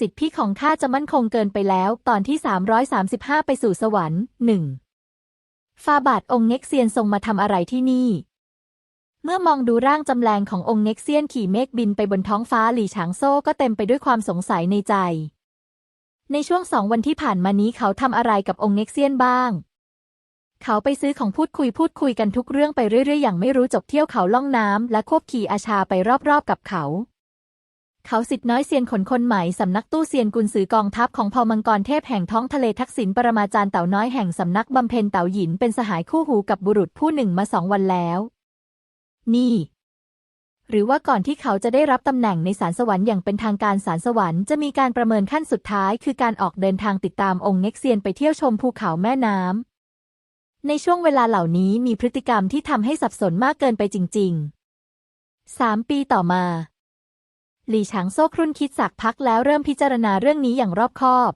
สิทธิพี่ของข้าจะมั่นคงเกินไปแล้ว ตอนที่ 335 ไปสู่สวรรค์หนึ่งฟาบาทองค์เง็กเซียนทรงมาทำอะไรที่นี่ เมื่อมองดูร่างจำแรงขององค์เง็กเซียนขี่เมฆบินไปบนท้องฟ้าหลี่ฉางโซ่ก็เต็มไปด้วยความสงสัยในใจ ในช่วงสองวันที่ผ่านมานี้เขาทำอะไรกับองค์เง็กเซียนบ้าง เขาไปซื้อของพูดคุยพูดคุยกันทุกเรื่องไปเรื่อยๆอย่างไม่รู้จบเที่ยวเขาล่องน้ำและควบขี่อาชาไปรอบๆกับเขา เขาสิทธิ์น้อยเซียนขนคนใหม่สำนักตู้เซียนกุนซือกองทัพของพอมังกรเทพแห่งท้องทะเลทักษิณปรมาจารย์เต่าน้อยแห่งสำนักบำเพ็ญเต่าหยินเป็นสหายคู่หูกับบุรุษผู้หนึ่งมาสองวันแล้ว นี่ หรือว่าก่อนที่เขาจะได้รับตำแหน่งในสารสวรรค์อย่างเป็นทางการสารสวรรค์จะมีการประเมินขั้นสุดท้าย คือการออกเดินทางติดตามองค์เน็กเซียนไปเที่ยวชมภูเขาแม่น้ำในช่วงเวลาเหล่านี้มีพฤติกรรมที่ทำให้สับสนมากเกินไปจริง ๆสามปีต่อมา หลี่ฉางโซ่ครุ่นคิดสักพักแล้วเริ่มพิจารณาเรื่องนี้อย่างรอบคอบ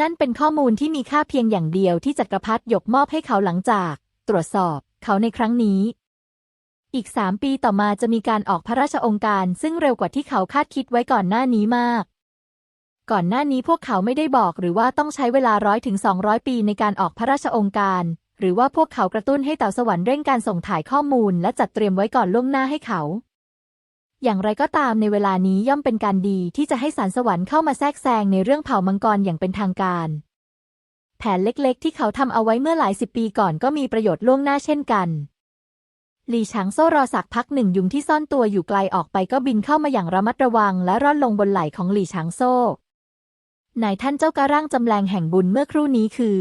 นั่นเป็นข้อมูลที่มีค่าเพียงอย่างเดียวที่จักรพรรดิยกมอบให้เขาหลังจาก ตรวจสอบเขาในครั้งนี้ อีกสามปีต่อมาจะมีการออกพระราชองค์การ ซึ่งเร็วกว่าที่เขาคาดคิดไว้ก่อนหน้านี้มาก ก่อนหน้านี้พวกเขาไม่ได้บอกหรือว่าต้องใช้เวลาร้อยถึงสองร้อยปีในการออกพระราชองค์การ หรือว่าพวกเขากระตุ้นให้เต่าสวรรค์เร่งการส่งถ่ายข้อมูล และจัดเตรียมไว้ก่อนล่วงหน้าให้เขา อย่างไรก็ตามในเวลานี้ย่อมเป็นการดีที่จะให้สารสวรรค์เข้ามาแทรกแซงในเรื่องเผ่ามังกรอย่างเป็นทางการ แผนเล็กๆ ที่เขาทำเอาไว้เมื่อหลายสิบปีก่อนก็มีประโยชน์ล่วงหน้าเช่นกันหลี่ฉางโซ่รอสักพักหนึ่งยุงที่ซ่อนตัวอยู่ไกลออกไปก็บินเข้ามาอย่างระมัดระวัง และร่อนลงบนไหล่ของหลี่ฉางโซ่นายท่านเจ้ากระร่างจำแรงแห่งบุญเมื่อครู่นี้คือ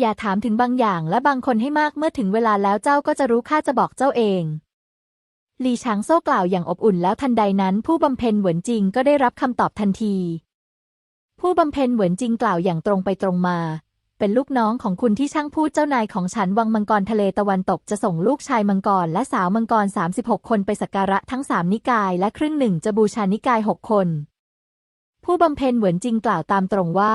อย่าถามถึงบางอย่างและบางคนให้มากเมื่อถึงเวลาแล้วเจ้าก็จะรู้ข้าจะบอกเจ้าเอง ลี่ฉางโซ่กล่าวอย่างอบอุ่นแล้วทันใดนั้น ผู้บำเพ็ญเหวินจริงก็ได้รับคำตอบทันที ผู้บำเพ็ญเหวินจริงกล่าวอย่างตรงไปตรงมา เป็นลูกน้องของคุณที่ช่างพูดเจ้านายของฉันวังมังกรทะเลตะวันตกจะส่งลูกชายมังกรและสาวมังกร 36 คนไปสักการะทั้งสามนิกายและครึ่งหนึ่งจะบูชานิกายหกคน ผู้บำเพ็ญเหวินจริงกล่าวตามตรงว่า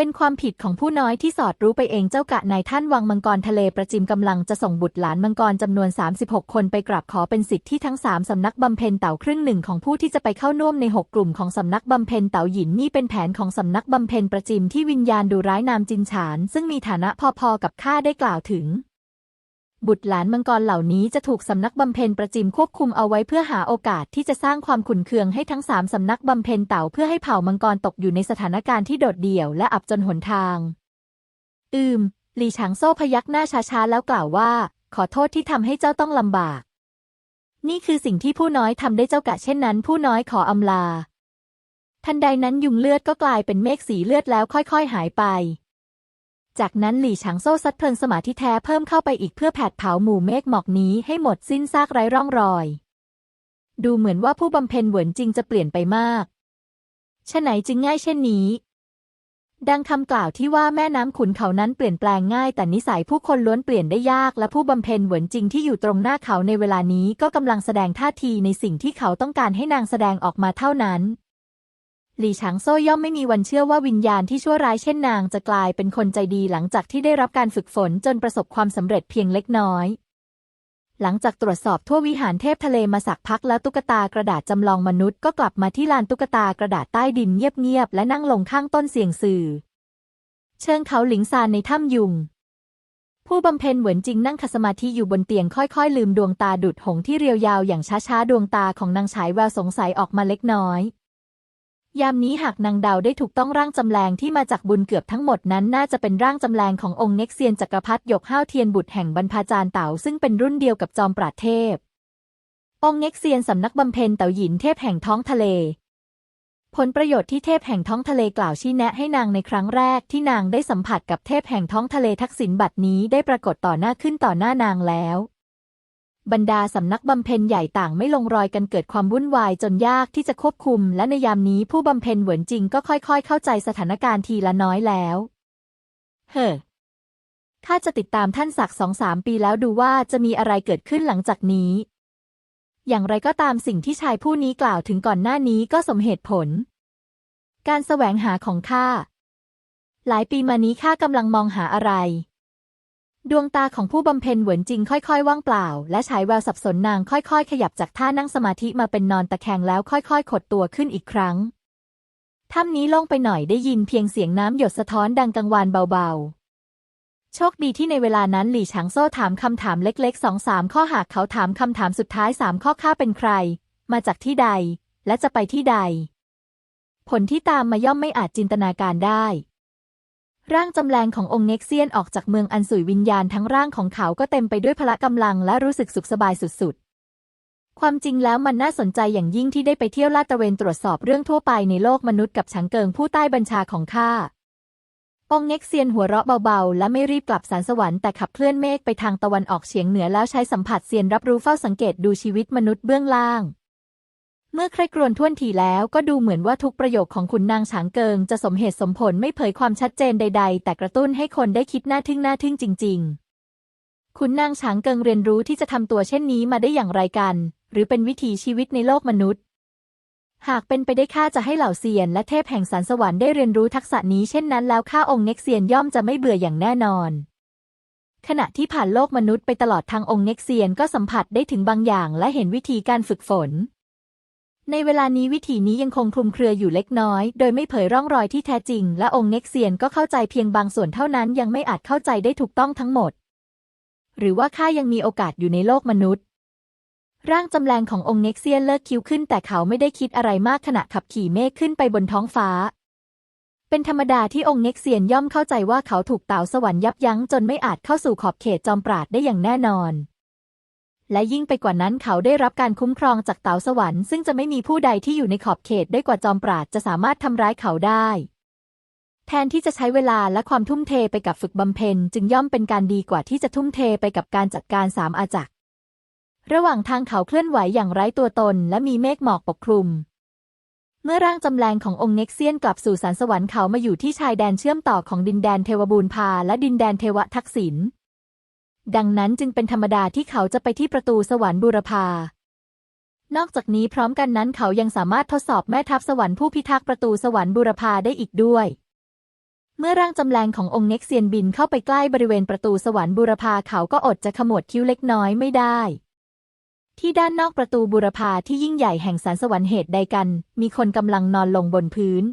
เป็นความผิดของผู้น้อยที่สอดรู้ไปเองเจ้ากะนายท่านวังมังกรทะเลประจิมกำลังจะส่งบุตรหลานมังกรจำนวน 36 คนไปกราบขอเป็นสิทธิ์ที่ทั้งสามสำนักบำเพ็ญเต่าครึ่งหนึ่งของผู้ที่จะไปเข้าน่วมในหกกลุ่มของสำนักบำเพ็ญเต่าหยินนี่เป็นแผนของสำนักบำเพ็ญประจิมที่วิญญาณดูร้ายนามจินฉาน ซึ่งมีฐานะพอๆกับข้าได้กล่าวถึง บุตรหลานมังกรเหล่านี้จะถูกสำนักบำเพ็ญประจิมควบคุมเอาไว้เพื่อหาโอกาสที่จะสร้างความขุ่นเคืองให้ทั้งสามสำนักบำเพ็ญเต่าเพื่อให้เผ่ามังกรตกอยู่ในสถานการณ์ที่โดดเดี่ยวและอับจนหนทาง อืมหลี่ฉางโซ่พยักหน้าช้าๆแล้วกล่าวว่า ขอโทษที่ทำให้เจ้าต้องลำบาก นี่คือสิ่งที่ผู้น้อยทำได้เจ้ากะเช่นนั้น ผู้น้อยขออำลา ทันใดนั้นยุงเลือดก็กลายเป็นเมฆสีเลือดแล้วค่อย ๆ หายไป จากนั้นหลี่ฉางโซ่ซัดเพลิงสมาธิแท้เพิ่มเข้าไปอีกเพื่อแผดเผาหมู่เมฆหมอกนี้ให้หมดสิ้นซากไร้ร่องรอย ดูเหมือนว่าผู้บำเพ็ญเหวินจริงจะเปลี่ยนไปมากฉะไหนจึงง่ายเช่นนี้ ดังคำกล่าวที่ว่าแม่น้ำขุนเขานั้นเปลี่ยนแปลงง่าย แต่นิสัยผู้คนล้วนเปลี่ยนได้ยาก และผู้บำเพ็ญเหวินจริงที่อยู่ตรงหน้าเขาในเวลานี้ก็กำลังแสดงท่าทีในสิ่งที่เขาต้องการให้นางแสดงออกมาเท่านั้น หลี่ฉางโซ่ย่อมไม่มีวันเชื่อว่าวิญญาณที่ชั่วร้ายเช่นนางจะกลายเป็นคนใจดีหลังจากที่ได้รับการฝึกฝนจนประสบความสำเร็จเพียงเล็กน้อย หลังจากตรวจสอบทั่ววิหารเทพทะเลมาสักพักแล้วตุ๊กตากระดาษจำลองมนุษย์ก็กลับมาที่ลานตุ๊กตากระดาษใต้ดินเงียบๆและนั่งลงข้างต้นเสียงสื่อ เชิงเขาหลิงซานในถ้ำยุงผู้บำเพ็ญเหวินจริงนั่งคัดสมาธิอยู่บนเตียงค่อยๆ ลืมดวงตาดุดหงที่เรียวยาวอย่างช้าๆ ดวงตาของนางฉายแววสงสัยออกมาเล็กน้อย ยามนี้หากนางดาวได้ถูกต้องร่างจำแรงที่มาจากบุญเกือบทั้งหมดนั้นน่าจะเป็นร่างจำแรงขององค์เน็กเซียนจักรพรรดิหยกห้าวเทียนบุตรแห่งบรรพาจารย์เต๋าซึ่งเป็นรุ่นเดียวกับจอมปราดเทพ องค์เน็กเซียนสำนักบำเพ็ญเต๋าหยินเทพแห่งท้องทะเล ผลประโยชน์ที่เทพแห่งท้องทะเลกล่าวชี้แนะให้นางในครั้งแรกที่นางได้สัมผัสกับเทพแห่งท้องทะเลทักษิณบัตรนี้ได้ปรากฏต่อหน้าขึ้นต่อหน้านางแล้ว บรรดาสำนักบำเพ็ญใหญ่ต่างไม่ลงรอยกันเกิดความวุ่นวายจนยากที่จะควบคุม และในยามนี้ผู้บำเพ็ญเหวินจริงก็ค่อยๆ เข้าใจสถานการณ์ทีละน้อยแล้ว เฮ้อข้าจะติดตามท่านศักดิ์สองสามปีแล้วดูว่าจะมีอะไรเกิดขึ้นหลังจากนี้ อย่างไรก็ตามสิ่งที่ชายผู้นี้กล่าวถึงก่อนหน้านี้ก็สมเหตุผล การแสวงหาของข้า หลายปีมานี้ข้ากำลังมองหาอะไร ดวงตาของผู้บำเพ็ญเหวินจริงค่อยๆ ว่างเปล่า และฉายแววสับสนนางค่อยๆ ขยับจากท่านั่งสมาธิมาเป็นนอนตะแคงแล้วค่อยๆ ขดตัวขึ้นอีกครั้งถ้ำนี้โล่งไปหน่อยได้ยินเพียงเสียงน้ำหยดสะท้อนดังกังวานเบาๆ โชคดีที่ในเวลานั้นหลี่ฉางโซ่ถามคำถามเล็กๆสองสามข้อหากเขาถามคำถามสุดท้ายสามข้อข้าเป็นใคร มาจากที่ใด และจะไปที่ใด ผลที่ตามมาย่อมไม่อาจจินตนาการได้ ร่างจำแรงขององค์เน็กเซียนออกจากเมืองอันสุยวิญญาณทั้งร่างของเขาก็เต็มไปด้วยพละกำลังและรู้สึกสุขสบายสุดๆ ความจริงแล้วมันน่าสนใจอย่างยิ่งที่ได้ไปเที่ยวลาดตระเวนตรวจสอบเรื่องทั่วไปในโลกมนุษย์กับฉังเกิงผู้ใต้บัญชาของข้า องค์เน็กเซียนหัวเราะเบาๆ และไม่รีบกลับสารสวรรค์แต่ขับเคลื่อนเมฆไปทางตะวันออกเฉียงเหนือแล้วใช้สัมผัสเซียนรับรู้เฝ้าสังเกตดูชีวิตมนุษย์เบื้องล่าง เมื่อใครกรวนท่วนทีแล้วก็ดูเหมือนว่าทุกประโยคของขุนนางฉางเกิง จะสมเหตุสมผลไม่เผยความชัดเจนใด ๆ แต่กระตุ้นให้คนได้คิดหน่าทึ่งหน่าทึ่งจริง ๆ ขุนนางฉางเกิงเรียนรู้ที่จะทำตัวเช่นนี้มาได้อย่างไรกัน หรือเป็นวิถีชีวิตในโลกมนุษย์ หากเป็นไปได้ข้าจะให้เหล่าเซียน และเทพแห่งสารสวรรค์ได้เรียนรู้ทักษะนี้เช่นนั้นแล้วข้าองค์เน็กเซียนย่อมจะไม่เบื่ออย่างแน่นอนขณะที่ผ่านโลกมนุษย์ไปตลอดทางองค์เน็กเซียนก็สัมผัสได้ถึงบางอย่างและเห็นวิธีการฝึกฝน ในเวลานี้วิธีนี้ยังคงคลุมเครืออยู่เล็กน้อย โดยไม่เผยร่องรอยที่แท้จริง และองค์เน็กเซียนก็เข้าใจเพียงบางส่วนเท่านั้นยังไม่อาจเข้าใจได้ถูกต้องทั้งหมด หรือว่าข้ายังมีโอกาสอยู่ในโลกมนุษย์ ร่างจำแรงขององค์เน็กเซียนเลิกคิ้วขึ้น แต่เขาไม่ได้คิดอะไรมากขณะขับขี่เมฆขึ้นไปบนท้องฟ้า เป็นธรรมดาที่องค์เน็กเซียนย่อมเข้าใจว่าเขาถูกเต่าสวรรค์ยับยั้งจนไม่อาจเข้าสู่ขอบเขตจอมปราดได้อย่างแน่นอน และยิ่งไปกว่านั้นเขาได้รับการคุ้มครองจากเต่าสวรรค์ซึ่งจะไม่มีผู้ใดที่อยู่ในขอบเขตได้กว่าจอมปราดจะสามารถทำร้ายเขาได้ แทนที่จะใช้เวลาและความทุ่มเทไปกับฝึกบำเพ็ญจึงย่อมเป็นการดีกว่าที่จะทุ่มเทไปกับการจัดการสามอาจักรระหว่างทางเขาเคลื่อนไหวอย่างไร้ตัวตน และมีเมฆหมอกปกคลุม เมื่อร่างจำแรงขององค์เน็กเซียนกลับสู่สารสวรรค์เขามาอยู่ที่ชายแดนเชื่อมต่อของดินแดนเทวบูรพาและดินแดนเทวทักษิณ ดังนั้นจึงเป็นธรรมดาที่เขาจะไปที่ประตูสวรรค์บูรพานอกจากนี้พร้อมกันนั้นเขายังสามารถทดสอบแม่ทัพสวรรค์ผู้พิทักษ์ประตูสวรรค์บูรพาได้อีกด้วย เมื่อร่างจำแรงขององค์เน็กเซียนบินเข้าไปใกล้บริเวณประตูสวรรค์บูรพาเขาก็อดจะขมวดคิ้วเล็กน้อยไม่ได้ ที่ด้านนอกประตูบูรพาที่ยิ่งใหญ่แห่งสารสวรรค์เหตุใดกัน มีคนกำลังนอนลงบนพื้น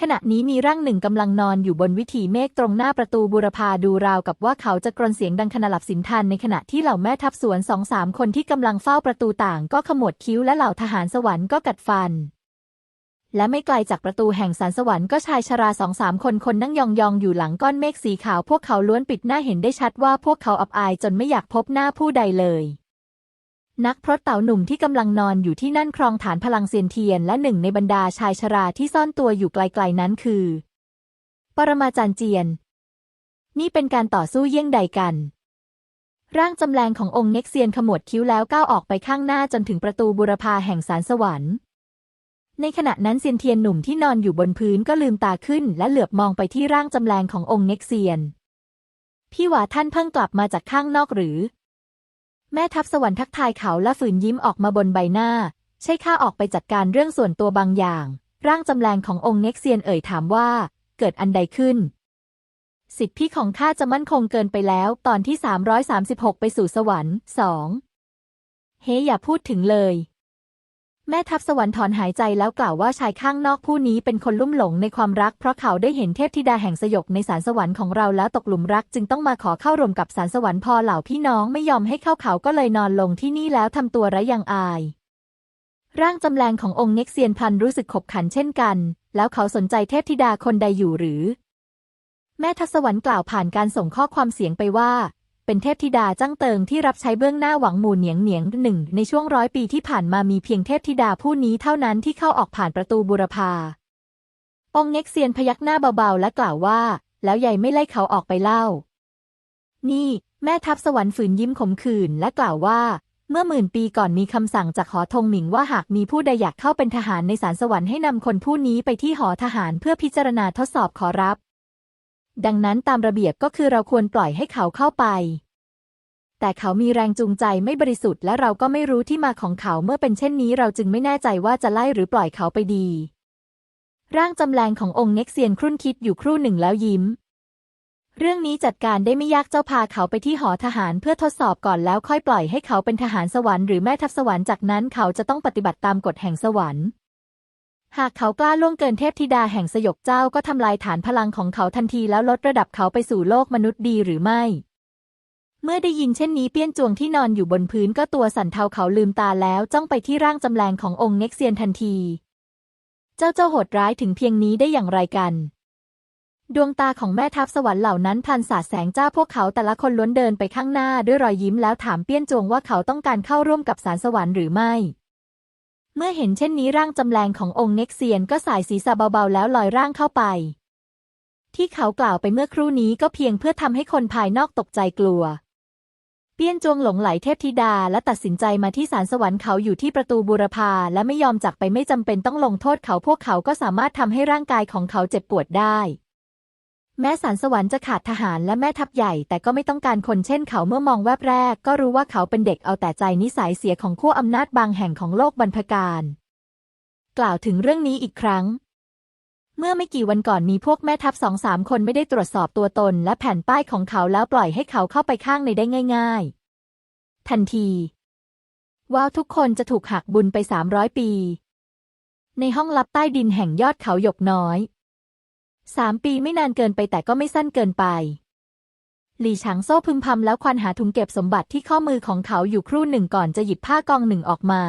ขณะนี้มีร่างหนึ่งกำลังนอนอยู่บนวิถีเมฆตรงหน้าประตูบูรพาดูราวกับว่าเขาจะกรนเสียงดังขณะหลับสินทันในขณะที่เหล่าแม่ทัพสวนสองสามคนที่กำลังเฝ้าประตูต่างก็ขมวดคิ้วและเหล่าทหารสวรรค์ก็กัดฟัน และไม่ไกลจากประตูแห่งสารสวรรค์ก็ชายชราสองสามคนคนนั่งยองๆอยู่หลังก้อนเมฆสีขาวพวกเขาล้วนปิดหน้าเห็นได้ชัดว่าพวกเขาอับอายจนไม่อยากพบหน้าผู้ใดเลย นักพรตเต่าหนุ่มที่กำลังนอนอยู่ที่นั่นครองฐานพลังเซียนเทียนและหนึ่งในบรรดาชายชราที่ซ่อนตัวอยู่ไกลๆนั้นคือ ปรมาจารย์เจียน นี่เป็นการต่อสู้เยี่ยงใดกัน ร่างจำแรงขององค์เน็กเซียนขมวดคิ้วแล้วก้าวออกไปข้างหน้าจนถึงประตูบุรพาแห่งสารสวรรค์ ในขณะนั้นเซียนเทียนหนุ่มที่นอนอยู่บนพื้นก็ลืมตาขึ้น และเหลือบมองไปที่ร่างจำแรงขององค์เน็กเซียน พี่หวาท่านเพิ่งกลับมาจากข้างนอกหรือ แม่ทัพสวรรค์ทักทายเขาและฝืนยิ้มออกมาบนใบหน้า ใช่ข้าออกไปจัดการเรื่องส่วนตัวบางอย่าง ร่างจำแรงขององค์เน็กเซียนเอ่ยถามว่า เกิดอันใดขึ้น สิทธิพิของข้าจะมั่นคงเกินไปแล้ว ตอนที่ 336 ไปสู่สวรรค์สองเฮ้อย่าพูดถึงเลย แม่ทัพสวรรค์ถอนหายใจแล้วกล่าวว่าชายข้างนอกผู้นี้เป็นคนลุ่มหลงในความรัก เพราะเขาได้เห็นเทพธิดาแห่งสยบในสารสวรรค์ของเราแล้วตกหลุมรัก จึงต้องมาขอเข้ารวมกับสารสวรรค์พอเหล่าพี่น้องไม่ยอมให้เข้าเขาก็เลยนอนลงที่นี่แล้วทำตัวร้ยังอาย ร่างจำแรงขององค์เน็กเซียนพันรู้สึกขบขันเช่นกัน แล้วเขาสนใจเทพธิดาคนใดอยู่หรือ แม่ทัพสวรรค์กล่าวผ่านการส่งข้อความเสียงไปว่า เป็นเทพธิดาจ้างเติงที่รับใช้เบื้องหน้าหวังหมู่เหนียงเหนียงหนึ่งในช่วงร้อยปีที่ผ่านมามีเพียงเทพธิดาผู้นี้เท่านั้นที่เข้าออกผ่านประตูบุรพา องเน็กเซียนพยักหน้าเบาๆและกล่าวว่า แล้วใหญ่ไม่ไล่เขาออกไปเล่า นี่ แม่ทัพสวรรค์ฝืนยิ้มขมขื่นและกล่าวว่า เมื่อหมื่นปีก่อนมีคำสั่งจากหอทงหมิงว่าหากมีผู้ใดอยากเข้าเป็นทหารในศาลสวรรค์ให้นำคนผู้นี้ไปที่หอทหารเพื่อพิจารณาทดสอบขอรับ ดังนั้นตามระเบียบก็คือเราควรปล่อยให้เขาเข้าไป แต่เขามีแรงจูงใจไม่บริสุทธิ์และเราก็ไม่รู้ที่มาของเขาเมื่อเป็นเช่นนี้เราจึงไม่แน่ใจว่าจะไล่หรือปล่อยเขาไปดี ร่างจำแรงขององค์เน็กเซียนครุ่นคิดอยู่ครู่หนึ่งแล้วยิ้ม เรื่องนี้จัดการได้ไม่ยากเจ้าพาเขาไปที่หอทหารเพื่อทดสอบก่อนแล้วค่อยปล่อยให้เขาเป็นทหารสวรรค์หรือแม่ทัพสวรรค์จากนั้นเขาจะต้องปฏิบัติตามกฎแห่งสวรรค์ หากเขากล้าล่วงเกินเทพธิดาแห่งสยบเจ้าก็ทำลายฐานพลังของเขาทันทีแล้วลดระดับเขาไปสู่โลกมนุษย์ดีหรือไม่ เมื่อได้ยินเช่นนี้เปี้ยนจวงที่นอนอยู่บนพื้นก็ตัวสั่นเทาเขาลืมตาแล้วจ้องไปที่ร่างจำแรงขององค์เน็กเซียนทันที เจ้าเจ้าโหดร้ายถึงเพียงนี้ได้อย่างไรกัน ดวงตาของแม่ทัพสวรรค์เหล่านั้นพันสาดแสงจ้าพวกเขาแต่ละคนล้วนเดินไปข้างหน้าด้วยรอยยิ้มแล้วถามเปี้ยนจวงว่าเขาต้องการเข้าร่วมกับสารสวรรค์หรือไม่ เมื่อเห็นเช่นนี้ร่างจำแรงขององค์เน็กเซียนก็สายศีรษะเบาๆ แล้วลอยร่างเข้าไป ที่เขากล่าวไปเมื่อครู่นี้ก็เพียงเพื่อทำให้คนภายนอกตกใจกลัว เปี้ยนจวงหลงไหลเทพธิดาและตัดสินใจมาที่ศาลสวรรค์เขาอยู่ที่ประตูบูรพาและไม่ยอมจากไปไม่จำเป็นต้องลงโทษเขาพวกเขาก็สามารถทำให้ร่างกายของเขาเจ็บปวดได้ แม้สารสวรรค์จะขาดทหารและแม่ทัพใหญ่ แต่ก็ไม่ต้องการคนเช่นเขาเมื่อมองแวบแรก ก็รู้ว่าเขาเป็นเด็กเอาแต่ใจนิสัยเสียของขั้วอำนาจบางแห่งของโลกบรรพการ กล่าวถึงเรื่องนี้อีกครั้ง เมื่อไม่กี่วันก่อนมีพวกแม่ทัพสองสามคนไม่ได้ตรวจสอบตัวตน และแผ่นป้ายของเขาแล้วปล่อยให้เขาเข้าไปข้างในได้ง่าย ๆ ทันทีว่าวทุกคนจะถูกหักบุญไปสามร้อยปี ในห้องลับใต้ดินแห่งยอดเขาหยกน้อย สามปีไม่นานเกินไปแต่ก็ไม่สั้นเกินไป หลี่ฉางโซ่พึมพำแล้วควันหาถุงเก็บสมบัติที่ข้อมือของเขาอยู่ครู่หนึ่งก่อนจะหยิบผ้ากองหนึ่งออกมา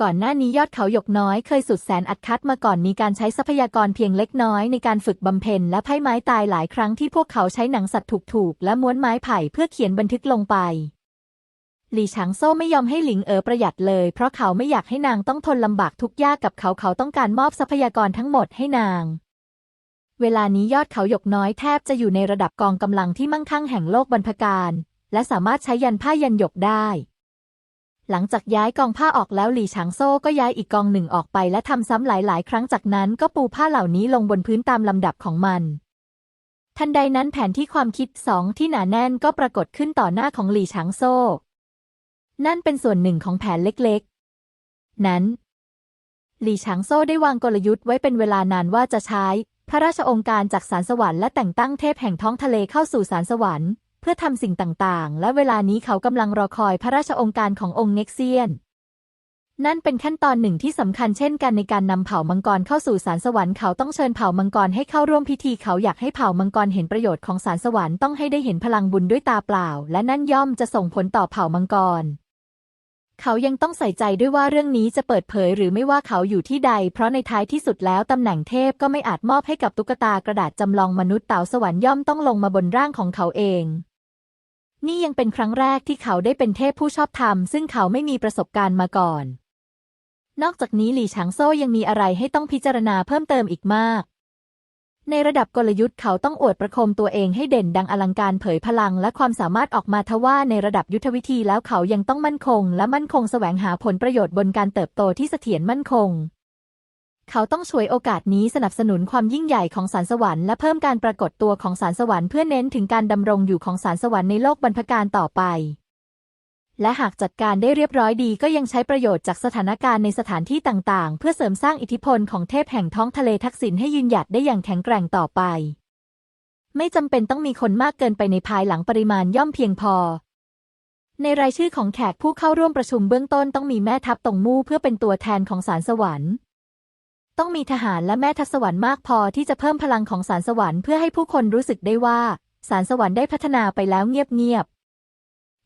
ก่อนหน้านี้ยอดเขาหยกน้อยเคยสุดแสนอัดคัดมาก่อนมีการใช้ทรัพยากรเพียงเล็กน้อยในการฝึกบำเพ็ญและไพ่ไม้ตายหลายครั้งที่พวกเขาใช้หนังสัตว์ถูกๆและม้วนไม้ไผ่เพื่อเขียนบันทึกลงไปหลี่ฉางโซ่ไม่ยอมให้หลิงเอ๋อประหยัดเลย เพราะเขาไม่อยากให้นางต้องทนลำบากทุกยากกับเขาเขาต้องการมอบทรัพยากรทั้งหมดให้นาง เวลานี้ยอดเขาหยกน้อยแทบจะอยู่ในระดับกองกำลังที่มั่งคั่งแห่งโลกบรรพการ และสามารถใช้ยันผ้ายันหยกได้ หลังจากย้ายกองผ้าออกแล้วหลี่ฉางโซ่ก็ย้ายอีกกองหนึ่งออกไปและทำซ้ำหลาย ๆ ครั้งจากนั้นก็ปูผ้าเหล่านี้ลงบนพื้นตามลำดับของมันทันใดนั้นแผนที่ความคิดสองที่หนาแน่นก็ปรากฏขึ้นต่อหน้าของหลี่ฉางโซ่ นั่นเป็นส่วนหนึ่งของแผนเล็กๆ นั้น หลี่ฉางโซ่ได้วางกลยุทธ์ไว้เป็นเวลานานว่าจะใช้ พระราชองค์การจากสารสวรรค์และแต่งตั้งเทพแห่งท้องทะเลเข้าสู่สารสวรรค์ เพื่อทำสิ่งต่างๆ และเวลานี้เขากำลังรอคอยพระราชองค์การขององค์เน็กเซียน นั่นเป็นขั้นตอนหนึ่งที่สำคัญเช่นกันในการนำเผ่ามังกรเข้าสู่สารสวรรค์เขาต้องเชิญเผ่ามังกรให้เข้าร่วมพิธีเขาอยากให้เผ่ามังกรเห็นประโยชน์ของสารสวรรค์ต้องให้ได้เห็นพลังบุญด้วยตาเปล่า และนั่นย่อมจะส่งผลต่อเผ่ามังกร เขายังต้องใส่ใจด้วยว่าเรื่องนี้จะเปิดเผยหรือไม่ว่าเขาอยู่ที่ใด เพราะในท้ายที่สุดแล้วตำแหน่งเทพก็ไม่อาจมอบให้กับตุ๊กตากระดาษจำลองมนุษย์เต่าสวรรค์ย่อมต้องลงมาบนร่างของเขาเอง นี่ยังเป็นครั้งแรกที่เขาได้เป็นเทพผู้ชอบธรรม ซึ่งเขาไม่มีประสบการณ์มาก่อน นอกจากนี้หลี่ฉางโซ่ยังมีอะไรให้ต้องพิจารณาเพิ่มเติมอีกมาก ในระดับกลยุทธ์เขาต้องอวดประโคมตัวเองให้เด่นดังอลังการเผยพลังและความสามารถออกมาทว่าในระดับยุทธวิธีแล้วเขายังต้องมั่นคง และมั่นคงแสวงหาผลประโยชน์บนการเติบโตที่เสถียรมั่นคง เขาต้องช่วยโอกาสนี้สนับสนุนความยิ่งใหญ่ของสารสวรรค์และเพิ่มการปรากฏตัวของสารสวรรค์เพื่อเน้นถึงการดำรงอยู่ของสารสวรรค์ในโลกบรรพการต่อไป และหากจัดการได้เรียบร้อยดีก็ยังใช้ประโยชน์จากสถานการณ์ในสถานที่ต่างๆ เพื่อเสริมสร้างอิทธิพลของเทพแห่งท้องทะเลทักษิณให้ยืนหยัดได้อย่างแข็งแกร่งต่อไป ไม่จำเป็นต้องมีคนมากเกินไปในภายหลังปริมาณย่อมเพียงพอ ในรายชื่อของแขกผู้เข้าร่วมประชุมเบื้องต้นต้องมีแม่ทัพตรงมู่เพื่อเป็นตัวแทนของสารสวรรค์ต้องมีทหารและแม่ทัพสวรรค์มากพอที่จะเพิ่มพลังของสารสวรรค์เพื่อให้ผู้คนรู้สึกได้ว่าสารสวรรค์ได้พัฒนาไปแล้วเงียบๆ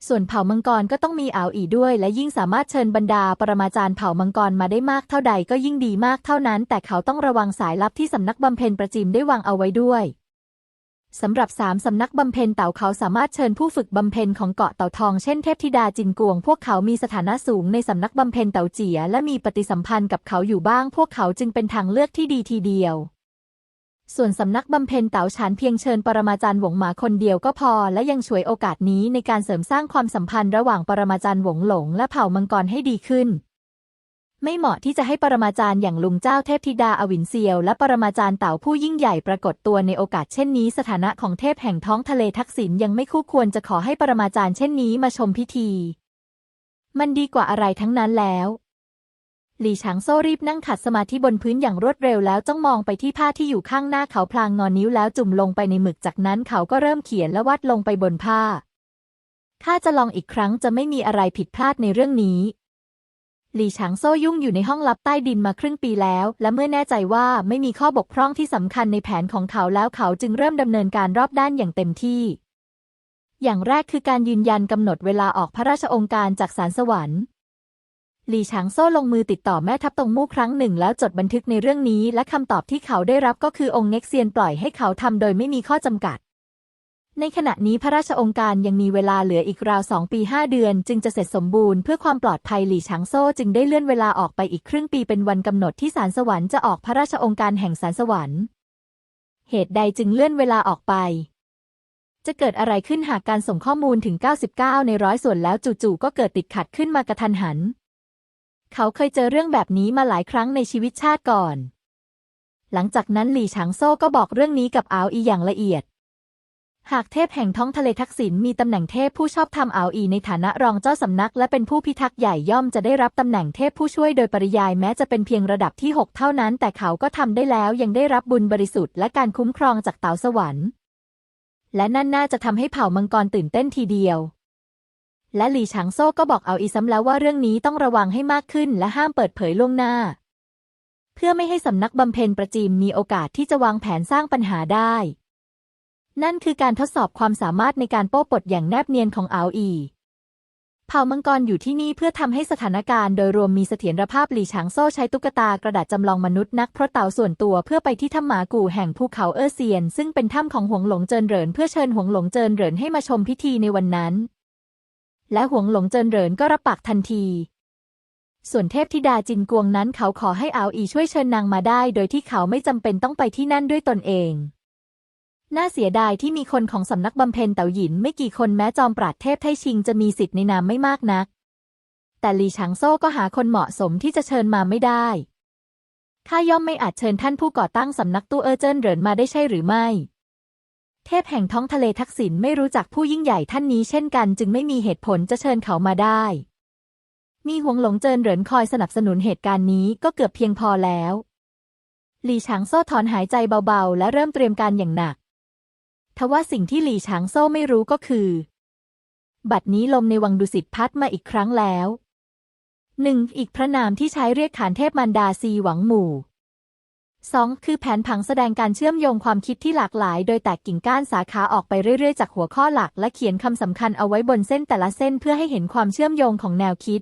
ส่วนเผ่ามังกรก็ต้องมีอ่าวอีด้วย และยิ่งสามารถเชิญบรรดาปรมาจารย์เผ่ามังกรมาได้มากเท่าใดก็ยิ่งดีมากเท่านั้น แต่เขาต้องระวังสายลับที่สำนักบำเพ็ญประจิมได้วางเอาไว้ด้วยสำหรับสามสำนักบำเพ็ญเต่าเขาสามารถเชิญผู้ฝึกบำเพ็ญของเกาะเต่าทองเช่นเทพธิดาจินกวง พวกเขามีสถานะสูงในสำนักบำเพ็ญเต่าเจีย และมีปฏิสัมพันธ์กับเขาอยู่บ้าง พวกเขาจึงเป็นทางเลือกที่ดีทีเดียว ส่วนสำนักบำเพ็ญเต๋าฉานเพียงเชิญปรมาจารย์หวงหมาคนเดียวก็พอ และยังช่วยโอกาสนี้ในการเสริมสร้างความสัมพันธ์ระหว่างปรมาจารย์หวงหลงและเผ่ามังกรให้ดีขึ้น ไม่เหมาะที่จะให้ปรมาจารย์อย่างลุงเจ้าเทพธิดาอวินเซียว และปรมาจารย์เต่าผู้ยิ่งใหญ่ปรากฏตัวในโอกาสเช่นนี้สถานะของเทพแห่งท้องทะเลทักษิณยังไม่คู่ควรจะขอให้ปรมาจารย์เช่นนี้มาชมพิธี มันดีกว่าอะไรทั้งนั้นแล้ว หลี่ฉางโซ่รีบนั่งขัดสมาธิบนพื้นอย่างรวดเร็วแล้วจ้องมองไปที่ผ้าที่อยู่ข้างหน้าเขาพลางงอนนิ้วแล้วจุ่มลงไปในหมึกจากนั้นเขาก็เริ่มเขียนและวาดลงไปบนผ้า ข้าจะลองอีกครั้งจะไม่มีอะไรผิดพลาดในเรื่องนี้หลี่ฉางโซ่ยุ่งอยู่ในห้องลับใต้ดินมาครึ่งปีแล้ว และเมื่อแน่ใจว่าไม่มีข้อบกพร่องที่สำคัญในแผนของเขาแล้วเขาจึงเริ่มดำเนินการรอบด้านอย่างเต็มที่ อย่างแรกคือการยืนยันกำหนดเวลาออกพระราชองค์การจากสารสวรรค์ หลี่ฉางโซ่ลงมือติดต่อแม่ทัพตงมู่ครั้งหนึ่งแล้วจดบันทึกในเรื่องนี้ และคำตอบที่เขาได้รับก็คือองค์เง็กเซียนปล่อยให้เขาทำโดยไม่มีข้อจำกัด ในขณะนี้พระราชองค์การยังมีเวลาเหลืออีกราวสองปีห้าเดือน จึงจะเสร็จสมบูรณ์เพื่อความปลอดภัยหลี่ฉางโซ่จึงได้เลื่อนเวลาออกไปอีกครึ่งปีเป็นวันกำหนดที่ศาลสวรรค์จะออกพระราชองค์การแห่งศาลสวรรค์ เหตุใดจึงเลื่อนเวลาออกไปจะเกิดอะไรขึ้นหากการส่งข้อมูลถึง 99 ในร้อยส่วนแล้วจู่ๆ ก็เกิดติดขัดขึ้นมากระทันหัน เขาเคยเจอเรื่องแบบนี้มาหลายครั้งในชีวิตชาติก่อน หลังจากนั้นหลี่ฉางโซ่ก็บอกเรื่องนี้กับอาวอีอย่างละเอียด หากเทพแห่งท้องทะเลทักษิณมีตำแหน่งเทพผู้ชอบธรรมอาวอีในฐานะรองเจ้าสำนัก และเป็นผู้พิทักษ์ใหญ่ย่อมจะได้รับตำแหน่งเทพผู้ช่วยโดยปริยายแม้จะเป็นเพียงระดับที่ 6 เท่านั้น แต่เขาก็ทำได้แล้วยังได้รับบุญบริสุทธิ์และการคุ้มครองจากเต๋าสวรรค์ และนั่นน่าจะทำให้เผ่ามังกรตื่นเต้นทีเดียว และหลี่ฉางโซ่ก็บอกเอาอีซ้ำแล้วว่าเรื่องนี้ต้องระวังให้มากขึ้นและห้ามเปิดเผยล่วงหน้า เพื่อไม่ให้สำนักบำเพ็ญประจิมมีโอกาสที่จะวางแผนสร้างปัญหาได้ นั่นคือการทดสอบความสามารถในการโป้ปดอย่างแนบเนียนของอาอีเผ่ามังกรอยู่ที่นี่เพื่อทำให้สถานการณ์โดยรวมมีเสถียรภาพหลี่ฉางโซ่ใช้ตุ๊กตากระดาษจำลองมนุษย์นักพรตเต่าส่วนตัวเพื่อไปที่ถ้ำหมากู่แห่งภูเขาเออเซียน ซึ่งเป็นถ้ำของหวงหลงเจินเหรินเพื่อเชิญหวงหลงเจินเหรินให้มาชมพิธีในวันนั้น และหวงหลงเจินเหรินก็รับปากทันที ส่วนเทพธิดาจินกวงนั้นเขาขอให้อาวอีช่วยเชิญนางมาได้ โดยที่เขาไม่จำเป็นต้องไปที่นั่นด้วยตนเอง น่าเสียดายที่มีคนของสำนักบำเพ็ญเต่าหยินไม่กี่คนแม้จอมปราดเทพไทชิงจะมีสิทธิ์ในนามไม่มากนัก แต่หลีฉางโซ่ก็หาคนเหมาะสมที่จะเชิญมาไม่ได้ข้าย่อมไม่อาจเชิญท่านผู้ก่อตั้งสำนักตู้เออเจิ้นเหรินมาได้ใช่หรือไม่ เทพแห่งท้องทะเลทักษิณไม่รู้จักผู้ยิ่งใหญ่ท่านนี้เช่นกัน จึงไม่มีเหตุผลจะเชิญเขามาได้ มีหวงหลงเจินเหรินคอยสนับสนุนเหตุการณ์นี้ก็เกือบเพียงพอแล้วหลี่ฉางโซ่ถอนหายใจเบาๆ และเริ่มเตรียมการอย่างหนัก ทว่าสิ่งที่หลี่ฉางโซ่ไม่รู้ก็คือ บัดนี้ลมในวังดุสิตพัดมาอีกครั้งแล้วหนึ่งอีกพระนามที่ใช้เรียกขานเทพมันดาซีหวังหมู่ สองคือแผนผังแสดงการเชื่อมโยงความคิดที่หลากหลาย โดยแตกกิ่งก้านสาขาออกไปเรื่อยๆ จากหัวข้อหลัก และเขียนคำสำคัญเอาไว้บนเส้นแต่ละเส้นเพื่อให้เห็นความเชื่อมโยงของแนวคิด